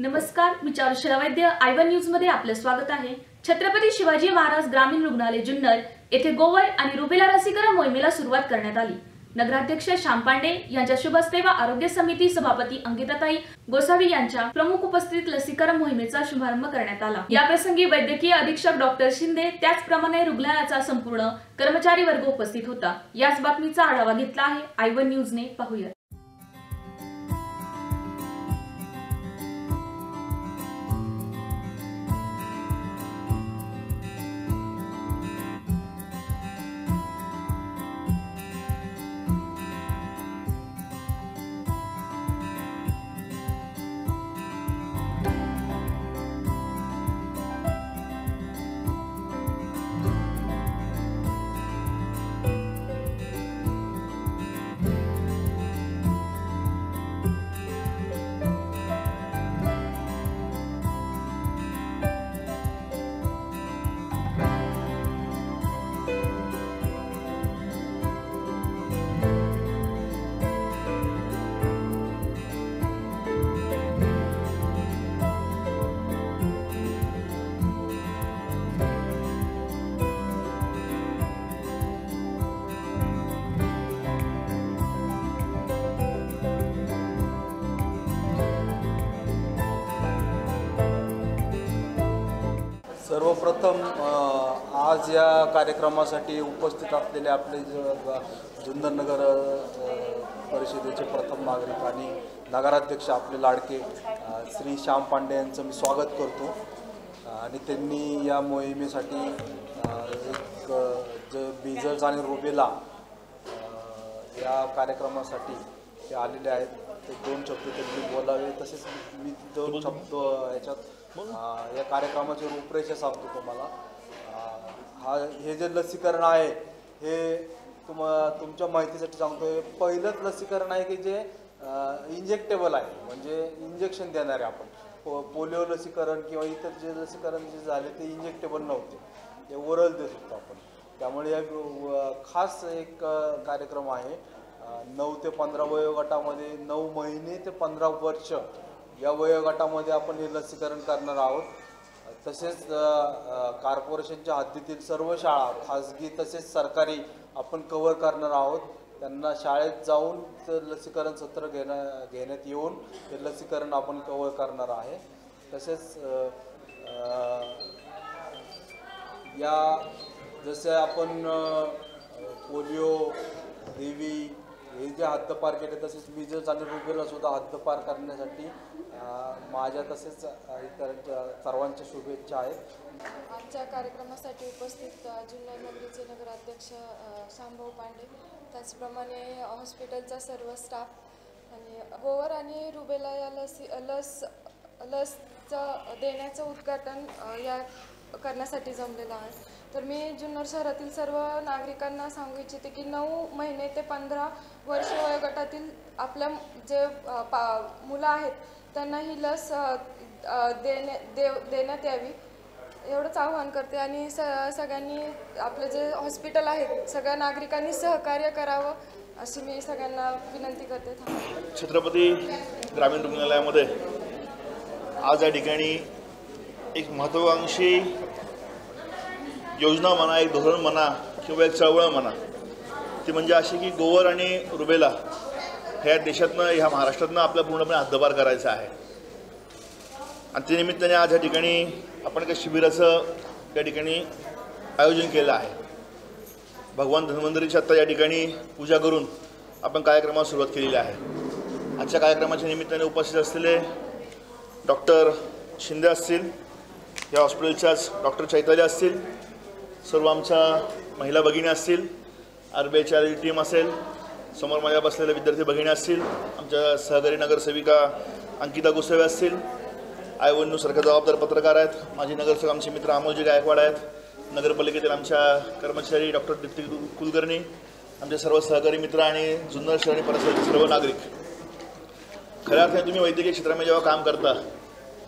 नमस्कार मी चारुशला वैद्य. I one न्यूजमध्ये आपलं स्वागत आहे. छत्रपती शिवाजी महाराज ग्रामीण रुग्णालय जुन्नर येथे गोवर आणि रुबेला लसीकरण मोहिमेला सुरुवात करण्यात आली. नगराध्यक्ष श्याम पांडे यांच्या शुभ हस्ते व आरोग्य समिती सभापती अंकिताताई गोसावी यांच्या प्रमुख उपस्थितीत लसीकरण मोहिमेचा शुभारंभ करण्यात आला. या प्रसंगी वैद्यकीय अधीक्षक डॉक्टर शिंदे त्याचप्रमाणे रुग्णालयाचा संपूर्ण कर्मचारी वर्ग उपस्थित होता. याच बातमीचा आढावा घेतला आहे आय वन न्यूजने. पाहूया सर्वप्रथम आज या कार्यक्रमासाठी उपस्थित असलेले आपले ज- परिषदेचे प्रथम नागरिक आणि नगराध्यक्ष आपले लाडके श्री श्याम पांडे यांचं मी स्वागत करतो. आणि त्यांनी या मोहिमेसाठी एक जे बीजर्स आणि रुबेला या कार्यक्रमासाठी ते आलेले आहेत. ते दोन शब्द त्यांनी बोलावे तसेच मी दोन शब्द याच्यात अ, या कार्यक्रमाची रूपरेषा सांगतो तुम्हाला. हा हे जे लसीकरण आहे हे तुम तुमच्या माहितीसाठी सांगतो हे पहिलंच लसीकरण आहे की जे इंजेक्टेबल आहे. म्हणजे इंजेक्शन देणारे आपण. पो पोलिओ लसीकरण किंवा इतर जे लसीकरण जे झाले ते इंजेक्टेबल नव्हते. ते ओरल देत होतो आपण. त्यामुळे या खास एक कार्यक्रम आहे. नऊ ते पंधरा वयोगटामध्ये नऊ महिने ते पंधरा वर्ष या वयोगटामध्ये आपण हे लसीकरण करणार आहोत. तसेच कॉर्पोरेशनच्या हद्दीतील सर्व शाळा खाजगी तसेच सरकारी आपण कव्हर करणार आहोत. त्यांना शाळेत जाऊन ते लसीकरण सत्र घेण्या घेण्यात येऊन हे लसीकरण आपण कव्हर करणार आहे. तसेच या जसे आपण अ, पोलिओ देवी हे जे हद्दपार केले तसेच मिजल्स आणि रुबेला सुद्धा हद्दपार करण्यासाठी माझ्या तसेच इतर सर्वांच्या शुभेच्छा आहेत. आमच्या कार्यक्रमासाठी उपस्थित जिल्हा नगरीचे नगराध्यक्ष अ, शामभाऊ पांडे. त्याचप्रमाणे हॉस्पिटलचा सर्व स्टाफ आणि गोवर आणि रुबेला या लसी लस लसचं देण्याचं उद्घाटन या करण्यासाठी जमलेलं आहे. तर मी जुन्नर शहरातील सर्व नागरिकांना सांगू इच्छिते की नऊ महिने ते पंधरा वर्ष वयोगटातील आपल्या जे पा मुलं आहेत त्यांना ही लस देण्या देणे देव देण्यात यावी. एवढंच आवाहन करते आणि स सगळ्यांनी आपलं जे हॉस्पिटल आहे सगळ्या नागरिकांनी सहकार्य करावं अशी मी सगळ्यांना विनंती करते. छत्रपती ग्रामीण रुग्णालयामध्ये आज या ठिकाणी एक महत्त्वाकांक्षी योजना म्हणा एक धोरण म्हणा किंवा एक चळवळ म्हणा ती म्हणजे अशी की गोवर आणि रुबेला ह्या देशातनं ह्या महाराष्ट्रातनं आपला पूर्णपणे हद्दपार करायचा आहे. आणि त्यानिमित्ताने आज या ठिकाणी आपण एका शिबिराचं या ठिकाणी आयोजन केलं आहे. भगवान धन्वंतरीची आत्ता या ठिकाणी पूजा करून आपण कार्यक्रमाला सुरुवात केलेली आहे. आजच्या कार्यक्रमाच्या निमित्ताने उपस्थित असलेले डॉक्टर शिंदे असतील या हॉस्पिटलच्याच डॉक्टर चैताली असतील सर्व आमच्या महिला भगिनी असतील आर बी आयची टीम असेल समोर माझ्या बसलेल्या विद्यार्थी भगिनी असतील आमच्या सहकारी नगरसेविका अंकिता गोसावे असतील आय जबाबदार पत्रकार आहेत माझे नगरसेवक आमचे मित्र अमोलजी गायकवाड आहेत नगरपालिकेतील आमच्या कर्मचारी डॉक्टर दीप्ती कुलकर्णी आमचे सर्व सहकारी मित्र आणि जुन्नर शहर आणि परिसरातील सर्व नागरिक. खऱ्या अर्थाने तुम्ही वैद्यकीय क्षेत्रामध्ये जेव्हा काम करता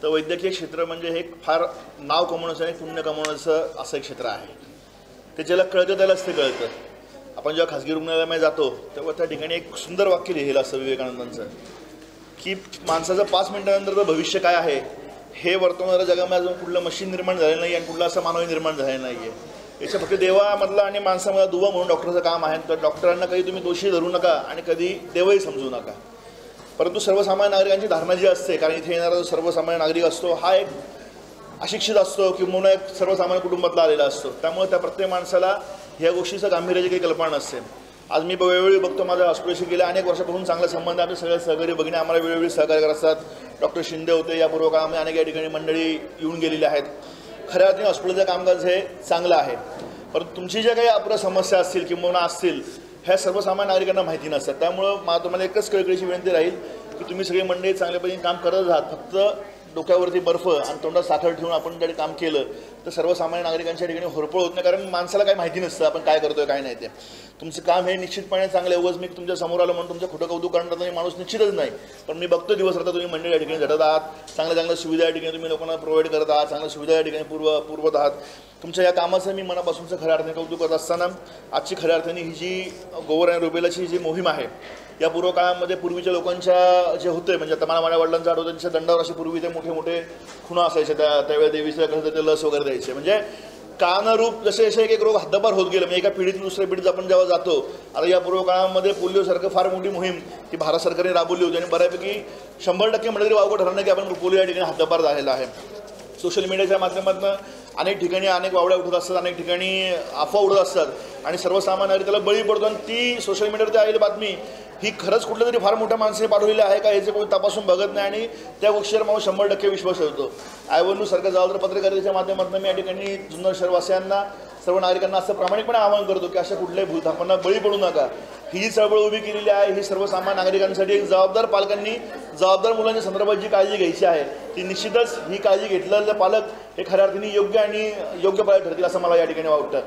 तर वैद्यकीय क्षेत्र म्हणजे हे एक फार नाव कमवण्याचं आणि पुण्य कमवण्याचं असं एक क्षेत्र आहे. ते ज्याला कळतं त्यालाच ते कळतं. आपण जेव्हा खाजगी रुग्णालयामध्ये जातो तेव्हा त्या ठिकाणी एक सुंदर वाक्य लिहिलं असतं विवेकानंदांचं की माणसाचं पाच मिनिटानंतरचं भविष्य काय आहे? हे वर्तमानाच्या जगामध्ये अजून कुठलं मशीन निर्माण झालं नाही आणि कुठलं असं मानवी निर्माण झालेलं नाही आहे याच्या फक्त देवामधला आणि माणसामधला दुवा म्हणून डॉक्टरचं काम आहे. तर डॉक्टरांना कधी तुम्ही दोषी धरू नका आणि कधी देवही समजू नका. परंतु सर्वसामान्य नागरिकांची धारणा जी असते कारण इथे येणारा जो सर्वसामान्य नागरिक असतो हा एक अशिक्षित असतो किंवा एक सर्वसामान्य कुटुंबातला आलेला असतो. त्यामुळे त्या प्रत्येक माणसाला ह्या गोष्टीचं गांभीर्याची काही कल्पना नसते. आज मी वेळोवेळी बघतो माझ्या हॉस्पिटलशी गेल्या अनेक वर्षापासून चांगला संबंध आपले सगळे सहकारी भगिनी आम्हाला वेळोवेळी सहकार्य करत असतात डॉक्टर शिंदे होते यापूर्व काळामध्ये अनेक या ठिकाणी मंडळी येऊन गेलेल्या आहेत. खऱ्या अर्थाने हॉस्पिटलचं कामकाज हे चांगलं आहे. परंतु तुमची ज्या काही अपुऱ्या समस्या असतील किंवा असतील ह्या सर्वसामान्य नागरिकांना माहिती नसतात. त्यामुळं मा तुम्हाला एकच कळकळीची विनंती राहील की तुम्ही सगळी मंडळी चांगल्या पद्धतीने काम करत आहात फक्त डोक्यावरती बर्फ आणि तोंडात साखर ठेवून आपण त्याने काम केलं तर सर्वसामान्य नागरिकांच्या ठिकाणी होरपळ होत नाही. कारण माणसाला काही माहिती नसतं आपण काय करतोय काय नाही ते. तुमचं काम हे निश्चितपणे चांगलं आहे. मी तुमच्यासमोर आलं म्हणून तुमचं खोटं कौतुक करणार नाही माणूस निश्चितच नाही. पण मी बघतो दिवस राहता तुम्ही मंडळी या ठिकाणी झटत आहात. चांगल्या चांगल्या सुविधा या ठिकाणी तुम्ही लोकांना प्रोव्हाइड करत आहात. चांगल्या सुविधा या ठिकाणी पूर्व पुरवत आहात. तुमच्या या कामाचं मी मनापासूनचं खऱ्या अर्थाने कौतुक करत असताना आजची खऱ्या अर्थाने ही जी गोवर आणि रुबेलाची जी मोहीम आहे या पूर्व काळामध्ये पूर्वीच्या लोकांच्या जे होते म्हणजे आता मला माझ्या वडिलांचा आठवतो त्यांच्या दंडावर असे पूर्वी ते मोठे मोठे खुणा असायचे त्या त्यावेळेला देवीचं कसं ते लस वगैरे द्यायचे. म्हणजे कानरूप जसे जसे एक एक रोग हद्दपार होत गेले म्हणजे एका पिढीतून दुसऱ्या पिढीत आपण जेव्हा जातो आता या पूर्व काळामध्ये पोलिओसारखं फार मोठी मोहीम ती भारत सरकारने राबवली होती आणि बऱ्यापैकी शंभर टक्के म्हणजे तरी वावगं ठरणार की आपण पोलिओ या ठिकाणी हद्दपार झालेला आहे. सोशल मीडियाच्या माध्यमातून अनेक ठिकाणी अनेक वावड्या उठत असतात अनेक ठिकाणी अफवा उडत असतात. आणि सर्वसामान्य त्याला बळी पडतो आणि ती सोशल मीडियावरती आलेली बातमी ही खरंच कुठल्या तरी फार मोठ्या माणसाने पाठवलेली आहे का याचे कोणी तपासून बघत नाही आणि त्या गोष्टीवर मला शंभर टक्के विश्वास ठेवतो. आयवनू सरकार जबाबदार पत्रकारितेच्या माध्यमातून मी या ठिकाणी जुन्नर शहरवासियांना सर्व नागरिकांना असं प्रामाणिकपणे आवाहन करतो की अशा कुठल्याही भूलथापांना बळी पडू नका. ही जी चळवळ उभी केलेली आहे ही सर्वसामान्य नागरिकांसाठी एक जबाबदार पालकांनी जबाबदार मुलांच्या संदर्भात जी काळजी घ्यायची आहे ती निश्चितच ही काळजी घेतलेले पालक हे खऱ्या अर्थाने योग्य आणि योग्य पालक ठरतील असं मला या ठिकाणी वाटतं.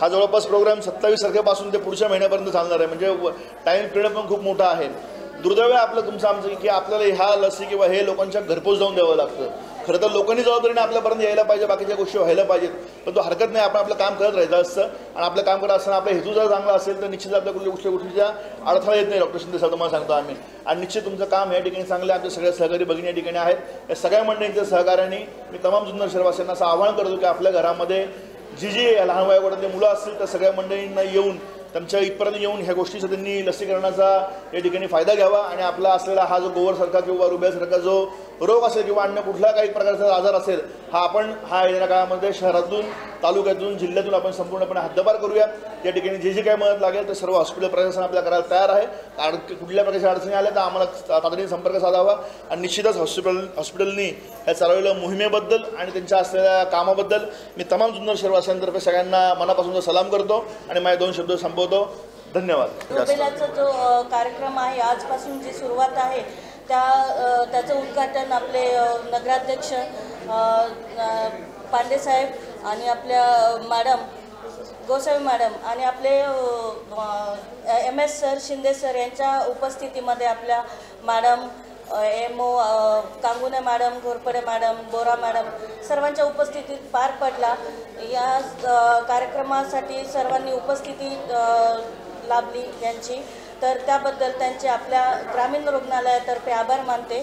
हा जवळपास प्रोग्राम सत्तावीस तारखेपासून ते पुढच्या महिन्यापर्यंत चालणार आहे. म्हणजे टाईम पिरियड पण खूप मोठा आहे. दुर्दैव आपलं तुमचं आमचं की आपल्याला ह्या लसी किंवा हे लोकांच्या घरपोच जाऊन द्यावं लागतं. खरं तर लोकांनी जबाबदारीने आपल्यापर्यंत यायला पाहिजे बाकीच्या गोष्टी व्हायला पाहिजेत. पण तो हरकत नाही आपण आपलं काम करत राहायचं असतं. आणि आपलं काम करत असताना आपला हेतू जर चांगला असेल तर निश्चित आपल्या कुठल्या गोष्टी गोष्टीच्या अडथळा येत नाही डॉक्टर शिंदे साहेब तुम्हाला सांगतो आम्ही. आणि निश्चित तुमचं काम या ठिकाणी चांगलं आहे. आमच्या सगळ्या सहकारी भगिनी या ठिकाणी आहेत. या सगळ्या मंडळींच्या सहकार्याने मी तमाम जुन्नर शहरवासियांना असं आवाहन करतो की आपल्या घरामध्ये जी जी लहान वयोगटातले मुलं असतील त्या सगळ्या मंडळींना येऊन त्यांच्या इथपर्यंत येऊन ह्या गोष्टीचा त्यांनी लसीकरणाचा या ठिकाणी फायदा घ्यावा. आणि आपला असलेला हा जो गोवरसारखा किंवा रुब्यासारखा जो रोग असेल किंवा अन्य कुठला काही प्रकारचा आजार असेल हा आपण हा येणाऱ्या काळामध्ये शहरातून तालुक्यातून जिल्ह्यातून आपण संपूर्णपणे हद्दपार करूया. या ठिकाणी जे जे काही मदत लागेल ते सर्व हॉस्पिटल प्रशासन आपल्याला करायला तयार आहे. कारण कुठल्या प्रकारच्या अडचणी आल्या तर आम्हाला तातडीने संपर्क साधावा आणि निश्चितच हॉस्पिटल हॉस्पिटलनी या चालवलेल्या मोहिमेबद्दल आणि त्यांच्या असलेल्या कामाबद्दल मी तमाम सुंदर शहरवासियांतर्फे सगळ्यांना मनापासून सलाम करतो आणि माझे दोन शब्द संपवतो. धन्यवाद. जो कार्यक्रम आहे आजपासून जी सुरुवात आहे त्या त्याचं उद्घाटन आपले नगराध्यक्ष पांडेसाहेब आणि आपल्या मॅडम गोसावी मॅडम आणि आपले M S sir Shinde sir यांच्या उपस्थितीमध्ये आपल्या madam M O Kangune madam Ghorpade madam Bora madam सर्वांच्या उपस्थितीत पार पडला. या कार्यक्रमासाठी सर्वांनी उपस्थिती लाभली यांची तर त्याबद्दल त्यांचे आपल्या ग्रामीण रुग्णालयातर्फे आभार मानते.